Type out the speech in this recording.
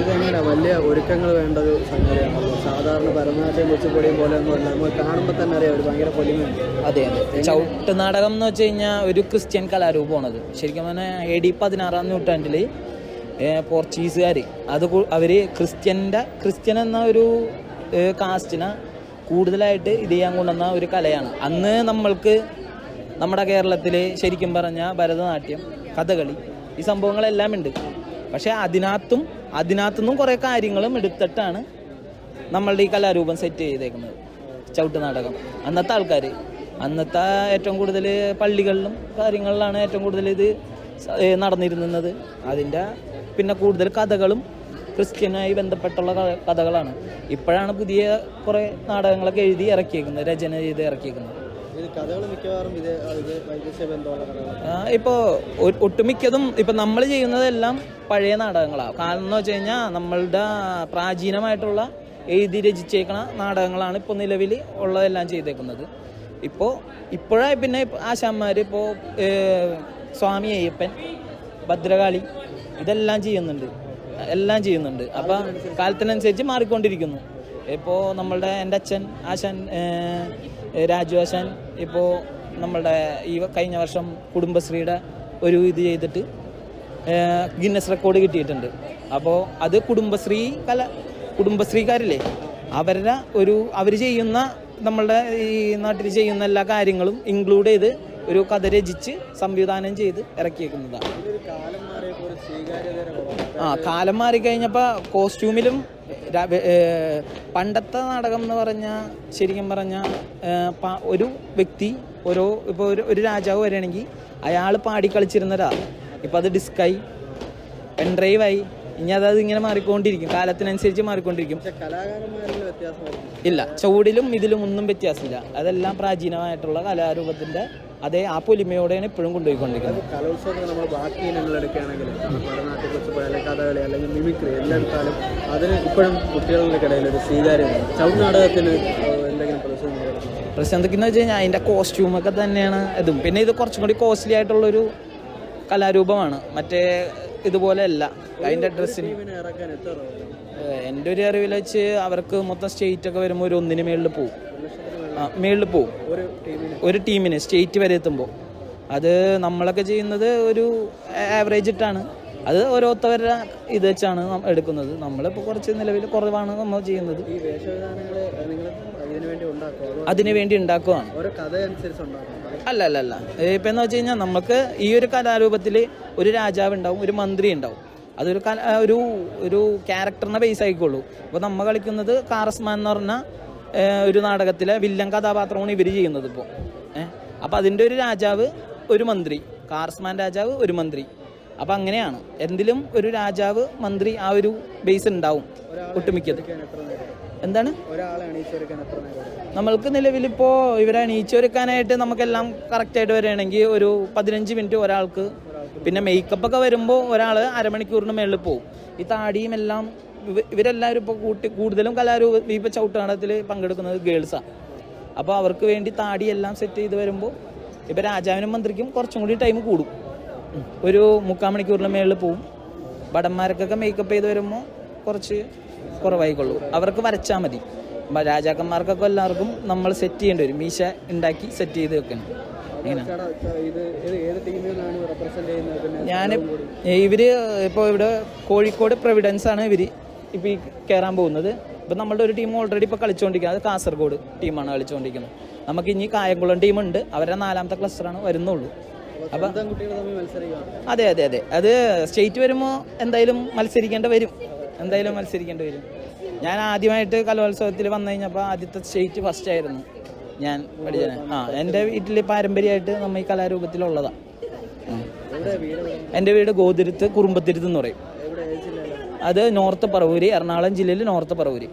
ഇത് വലിയ ഒരുക്കങ്ങൾ വേണ്ട ഒരു സാധാരണ ഭരതനാട്യം കുച്ചിപ്പൊടിയും പോലെ കാണുമ്പോൾ തന്നെ അറിയാം ഒരു ഭയങ്കര പൊലിമയുണ്ട്. അതെ അതെ. ചവിട്ട് നാടകം എന്ന് വെച്ച് കഴിഞ്ഞാൽ ഒരു ക്രിസ്ത്യൻ കലാരൂപമാണത്. ശരിക്കും പറഞ്ഞാൽ എ ഡി പതിനാറാം നൂറ്റാണ്ടിൽ പോർച്ചുഗീസുകാർ അത് അവർ ക്രിസ്ത്യന്റെ ക്രിസ്ത്യൻ എന്ന ഒരു കാസ്റ്റിനെ കൂടുതലായിട്ട് ഇത് ചെയ്യാൻ കൊണ്ടുവന്ന ഒരു കലയാണ്. അന്ന് നമ്മൾക്ക് നമ്മുടെ കേരളത്തിൽ ശരിക്കും പറഞ്ഞാൽ ഭരതനാട്യം കഥകളി ഈ സംഭവങ്ങളെല്ലാം ഉണ്ട്. പക്ഷേ അതിനകത്തും അതിനകത്തുനിന്നും കുറേ കാര്യങ്ങളും എടുത്തിട്ടാണ് നമ്മളുടെ ഈ കലാരൂപം സെറ്റ് ചെയ്തേക്കുന്നത്. ചവിട്ട് നാടകം. അന്നത്തെ ആൾക്കാർ അന്നത്തെ ഏറ്റവും കൂടുതൽ പള്ളികളിലും കാര്യങ്ങളിലാണ് ഏറ്റവും കൂടുതൽ ഇത് നടന്നിരുന്നത്. അതിന്റെ പിന്നെ കൂടുതൽ കഥകളും ക്രിസ്ത്യനുമായി ബന്ധപ്പെട്ടുള്ള കഥകളാണ്. ഇപ്പോഴാണ് പുതിയ കുറേ നാടകങ്ങളൊക്കെ എഴുതി ഇറക്കിയേക്കുന്നത് രചന ചെയ്ത് ഇറക്കിയേക്കുന്നത്. ഇത് കഥകൾ മിക്കവാറും ഇത് ഇത് വൈദേശിക ബന്ധമുള്ള കഥകളാണ്. ഇപ്പോ ഒട്ടുമിക്കതും ഇപ്പൊ നമ്മൾ ചെയ്യുന്നതെല്ലാം പഴയ നാടകങ്ങളാണ് കാരണം എന്ന് വെച്ച് കഴിഞ്ഞാൽ നമ്മളുടെ പ്രാചീനമായിട്ടുള്ള എഴുതി രചിച്ചേക്കണ നാടകങ്ങളാണ് ഇപ്പോൾ നിലവിൽ ഉള്ളതെല്ലാം ചെയ്തേക്കുന്നത്. ഇപ്പോൾ ഇപ്പോഴായി പിന്നെ ആശാന്മാർ ഇപ്പോൾ സ്വാമി അയ്യപ്പൻ ഭദ്രകാളി ഇതെല്ലാം ചെയ്യുന്നുണ്ട്. എല്ലാം ചെയ്യുന്നുണ്ട്. അപ്പം കാലത്തിനനുസരിച്ച് മാറിക്കൊണ്ടിരിക്കുന്നു. ഇപ്പോൾ നമ്മളുടെ എന്റെ അച്ഛൻ ആശാൻ ഏ, രാജു ആശാൻ ഇപ്പോൾ നമ്മളുടെ ഈ കഴിഞ്ഞ വർഷം കുടുംബശ്രീയുടെ ഒരു ഇത് ചെയ്തിട്ട് ഗിന്നസ് റെക്കോർഡ് കിട്ടിയിട്ടുണ്ട്. അപ്പോൾ അത് കുടുംബശ്രീ കല കുടുംബശ്രീക്കാരില്ലേ അവരുടെ ഒരു അവർ ചെയ്യുന്ന നമ്മളുടെ ഈ നാട്ടിൽ ചെയ്യുന്ന എല്ലാ കാര്യങ്ങളും ഇൻക്ലൂഡ് ചെയ്ത് ഒരു കഥ രചിച്ച് സംവിധാനം ചെയ്ത് ഇറക്കിയേക്കുന്നതാണ്. ആ കാലം മാറിക്കഴിഞ്ഞപ്പോൾ കോസ്റ്റ്യൂമിലും പണ്ടത്തെ നാടകം എന്ന് പറഞ്ഞാൽ ശരിക്കും പറഞ്ഞാൽ ഒരു വ്യക്തി ഓരോ ഇപ്പോൾ ഒരു ഒരു രാജാവ് വരികയാണെങ്കിൽ അയാൾ പാടി കളിച്ചിരുന്നതാ ഇപ്പം അത് ഡിസ്കായി പെൻഡ്രൈവായി ഇനി അതായത് ഇങ്ങനെ മാറിക്കൊണ്ടിരിക്കും കാലത്തിനനുസരിച്ച് മാറിക്കൊണ്ടിരിക്കും. ഇല്ല ചുവടിലും ഇതിലും ഒന്നും വ്യത്യാസമില്ല. അതെല്ലാം പ്രാചീനമായിട്ടുള്ള കലാരൂപത്തിന്റെ അതേ ആ പൊലിമയോടെയാണ് ഇപ്പോഴും കൊണ്ടുപോയിക്കൊണ്ടിരിക്കുന്നത്. പ്രശ്നം നമ്മൾ ബാക്കി ഇനങ്ങൾ എടുക്കുകയാണെങ്കിൽ അല്ലെങ്കിൽ മിമിക്രി അതിന് ഇപ്പോഴും കുട്ടികളുടെ ഇടയിൽ ഒരു എന്തെങ്കിലും നടത്തുന്നു പ്രശാന്തിക്കെന്ന് വെച്ച് കഴിഞ്ഞാൽ അതിന്റെ കോസ്റ്റ്യൂമൊക്കെ തന്നെയാണ് ഇതും. പിന്നെ ഇത് കുറച്ചും കൂടി കോസ്റ്റ്ലി ആയിട്ടുള്ളൊരു കലാരൂപമാണ്. മറ്റേ ഇതുപോലെ അല്ല. അതിന്റെ ഡ്രസ്സിന്. എന്റെ ഒരു അറിവിൽ വെച്ച് അവർക്ക് മൊത്തം സ്റ്റേറ്റ് ഒക്കെ വരുമ്പോൾ ഒരു ഒന്നിന് മേളിൽ പോവും ഒരു ലക്ഷത്തിന് മേലെ ആ മേളിൽ പോവും. ഒരു ടീമിന്. സ്റ്റേറ്റ് വരെ എത്തുമ്പോൾ. അത് നമ്മളൊക്കെ ചെയ്യുന്നത് ഒരു ആവറേജ് ഇട്ടാണ്. അത് ഓരോരുത്തവരുടെ ഇത് വെച്ചാണ് എടുക്കുന്നത്. നമ്മളിപ്പോൾ കുറച്ച് നിലവിൽ കുറവാണ് നമ്മൾ ചെയ്യുന്നത്. അതിനു വേണ്ടി ഉണ്ടാക്കുവാണ്. അല്ല അല്ല അല്ല. ഇപ്പം എന്ന് വെച്ച് കഴിഞ്ഞാൽ നമുക്ക് ഈ ഒരു കലാരൂപത്തിൽ ഒരു രാജാവ് ഉണ്ടാവും ഒരു മന്ത്രി ഉണ്ടാവും. അതൊരു കല ഒരു ഒരു ക്യാരക്ടറിനെ ബേസ് ആയിക്കോളൂ. അപ്പോൾ നമ്മൾ കളിക്കുന്നത് കാറസ്മാൻ എന്ന് പറഞ്ഞ ഏ, ഒരു നാടകത്തിലെ വില്ലൻ കഥാപാത്രമാണ് ഇവർ ചെയ്യുന്നത് ഇപ്പോൾ ഏഹ് അപ്പോൾ അതിന്റെ ഒരു രാജാവ് ഒരു മന്ത്രി കാർസ്മാൻ രാജാവ് ഒരു മന്ത്രി. അപ്പം അങ്ങനെയാണ്. എന്തിലും ഒരു രാജാവ് മന്ത്രി ആ ഒരു ബേസ് ഉണ്ടാവും ഒട്ടുമിക്കത്. എന്താണ്? നമ്മൾക്ക് നിലവിലിപ്പോൾ ഇവരെ അണീച്ചൊരുക്കാനായിട്ട് നമുക്കെല്ലാം കറക്റ്റായിട്ട് വരികയാണെങ്കിൽ ഒരു പതിനഞ്ച് മിനിറ്റ് ഒരാൾക്ക് പിന്നെ മേക്കപ്പ് ഒക്കെ വരുമ്പോൾ ഒരാൾ അരമണിക്കൂറിന് മേളിൽ പോവും. ഈ താടിയും എല്ലാം ഇവരെല്ലാവരും ഇപ്പോൾ കൂട്ടി കൂടുതലും കലാരൂപ ചവിട്ടാടത്തിൽ പങ്കെടുക്കുന്നത് ഗേൾസാണ് അപ്പോൾ അവർക്ക് വേണ്ടി താടിയെല്ലാം സെറ്റ് ചെയ്ത് വരുമ്പോൾ ഇപ്പോൾ രാജാവിനും മന്ത്രിക്കും കുറച്ചും കൂടി ടൈം കൂടും. ഒരു മുക്കാൽ മണിക്കൂറിന് മേളിൽ പോവും. ഭടന്മാർക്കൊക്കെ മേക്കപ്പ് ചെയ്ത് വരുമ്പോൾ കുറച്ച് കുറവായിക്കൊള്ളൂ. അവർക്ക് വരച്ചാൽ മതി. രാജാക്കന്മാർക്കൊക്കെ എല്ലാവർക്കും നമ്മൾ സെറ്റ് ചെയ്യേണ്ടി വരും. മീശ ഉണ്ടാക്കി സെറ്റ് ചെയ്ത് വെക്കണം. ഞാൻ ഇവർ ഇപ്പോൾ ഇവിടെ കോഴിക്കോട് പ്രൊവിഡൻസ് ആണ് ഇവർ. ഇപ്പോൾ ഈ കയറാൻ പോകുന്നത്. ഇപ്പം നമ്മളുടെ ഒരു ടീം ഓൾറെഡി ഇപ്പോൾ കളിച്ചുകൊണ്ടിരിക്കുന്നത് അത് കാസർഗോഡ് ടീമാണ് കളിച്ചുകൊണ്ടിരിക്കുന്നത് നമുക്ക് ഇനി കായംകുളം ടീമുണ്ട് അവരുടെ നാലാമത്തെ ക്ലസ്റ്ററാണ് വരുന്നുള്ളൂ. അപ്പം അതെ അതെ അതെ. അത് സ്റ്റേറ്റ് വരുമ്പോൾ എന്തായാലും മത്സരിക്കേണ്ടി വരും. എന്തായാലും മത്സരിക്കേണ്ടി വരും. ഞാൻ ആദ്യമായിട്ട് കലോത്സവത്തിൽ വന്നു കഴിഞ്ഞപ്പോൾ ആദ്യത്തെ സ്റ്റേറ്റ് ഫസ്റ്റ് ആയിരുന്നു ഞാൻ പഠിച്ചത്. ആ എന്റെ വീട്ടിൽ പാരമ്പര്യമായിട്ട് നമ്മൾ ഈ കലാരൂപത്തിലുള്ളതാണ് എന്റെ വീട് ഗോതിരുത്ത് കുറുമ്പത്തിരുത്ത് എന്ന് പറയും. അത് നോർത്ത് പറവൂര് എറണാകുളം ജില്ലയിൽ നോർത്ത് പറവൂര്.